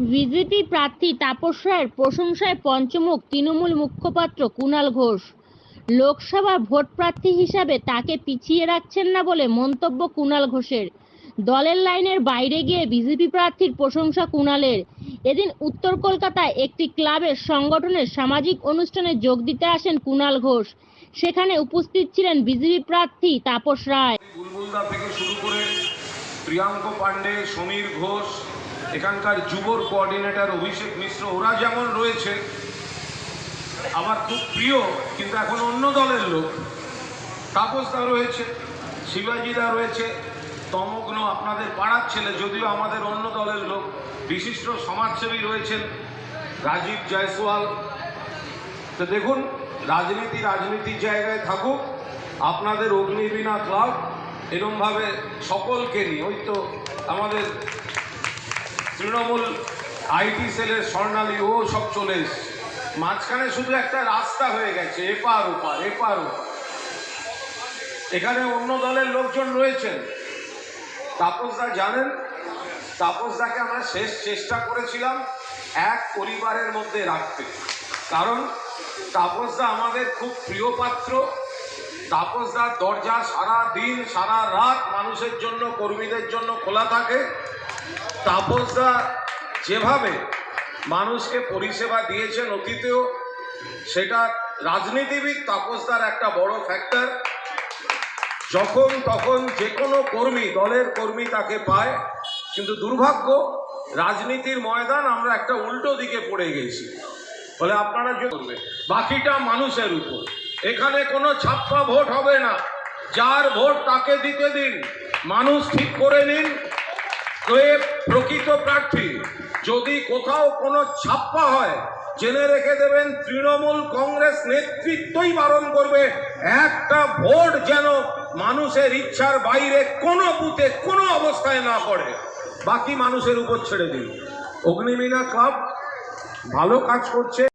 BJP প্রার্থী তাপস রায়ের প্রশংসায় পঞ্চমুখ তৃণমূল মুখপাত্র কুণাল ঘোষ। লোকসভা ভোট প্রার্থী হিসাবে তাকে পিছিয়ে রাখছেন না বলে মন্তব্য কুণাল ঘোষের। দলের লাইনের বাইরে গিয়ে বিজেপি প্রার্থীর প্রশংসা কুণালের। এদিন উত্তর কলকাতায় একটি ক্লাবের সংগঠনের সামাজিক অনুষ্ঠানে যোগ দিতে আসেন কুণাল ঘোষ। সেখানে উপস্থিত ছিলেন বিজেপি প্রার্থী তাপস রায়। থেকে শুরু করে প্রিয়াঙ্ক পাণ্ডে, সমীর ঘোষ এখানকার যুবর কোঅর্ডিনেটর অভিষেক মিশ্র, ওরা যেমন রয়েছে, আমার খুব প্রিয়, কিন্তু এখন অন্য দলের লোক তাপসদা রয়েছে শিবাজিদা রয়েছে, তমগ্ন আপনাদের পাড়ার ছেলে, যদিও আমাদের অন্য দলের লোক, বিশিষ্ট সমাজসেবী রয়েছেন, রাজীব জয়সওয়াল। তো দেখুন, রাজনীতি রাজনীতির জায়গায় থাকুক, আপনাদের অগ্নিবীণা ক্লাব, এরমভাবে সকলকে নিয়ে, ওই তো আমাদের তৃণমূল আইটি সেলের স্বর্ণালী, ও সব চলে মাঝখানে শুধু একটা রাস্তা হয়ে গেছে, এপার ওপার এপার ওপার। এখানে অন্য দলের লোকজন রয়েছেন। তাপসদা জানেন? তাপসদাকে আমরা শেষ চেষ্টা করেছিলাম এক পরিবারের মধ্যে রাখতে। কারণ তাপসদা আমাদের খুব প্রিয় পাত্র। তাপসদার দরজা সারা দিন সারা রাত মানুষের জন্য, কর্মীদের জন্য খোলা থাকে। তাপসদা যেভাবে মানুষকে পরিষেবা দিয়েছেন অতীতেও, সেটা রাজনীতিবিদ তাপসদার একটা বড় ফ্যাক্টর যখন তখন যে কোনো কর্মী, দলের কর্মী তাকে পায়। কিন্তু দুর্ভাগ্য, রাজনীতির ময়দান আমরা একটা উল্টো দিকে পড়ে গেছি। বলে আপনারা যে করবে বাকিটা মানুষের উপর। এখানে কোনো ছাপ্পা ভোট হবে না। যার ভোট তাকে দিতে দিন, মানুষ ঠিক করে নিন। প্রকৃত প্রার্থী, যদি কোথাও কোনো ছাপ্পা হয়, জেনে রেখে দেবেন তৃণমূল কংগ্রেস নেতৃত্বই বারণ করবে। একটা ভোট যেন মানুষের ইচ্ছার বাইরে কোনো বুথে, কোনো অবস্থায় না পড়ে। বাকি মানুষের উপর ছেড়ে দিন। অগ্নিমীনা ক্লাব ভালো কাজ করছে।